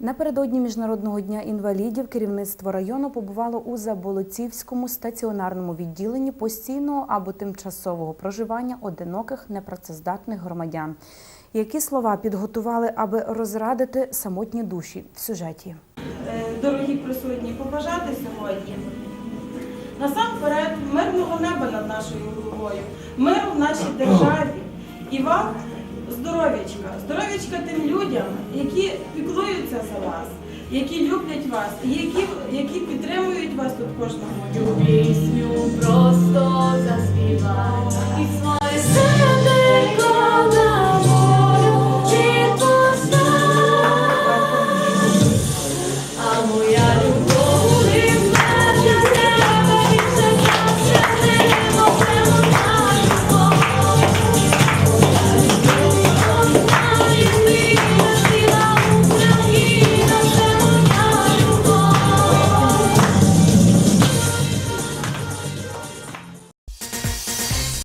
Напередодні Міжнародного дня інвалідів керівництво району побувало у Заболоцівському стаціонарному відділенні постійного або тимчасового проживання одиноких непрацездатних громадян. Які слова підготували, аби розрадити самотні душі в сюжеті? Е, дорогі присутні, побажати сьогодні. Насамперед, мирного неба над нашою головою, миру в нашій державі і вам здоров'ячка, здоров'ячка тим людям, які піклуються за вас, які люблять вас, які, які підтримують вас тут кожного Цю Пісню просто заспівай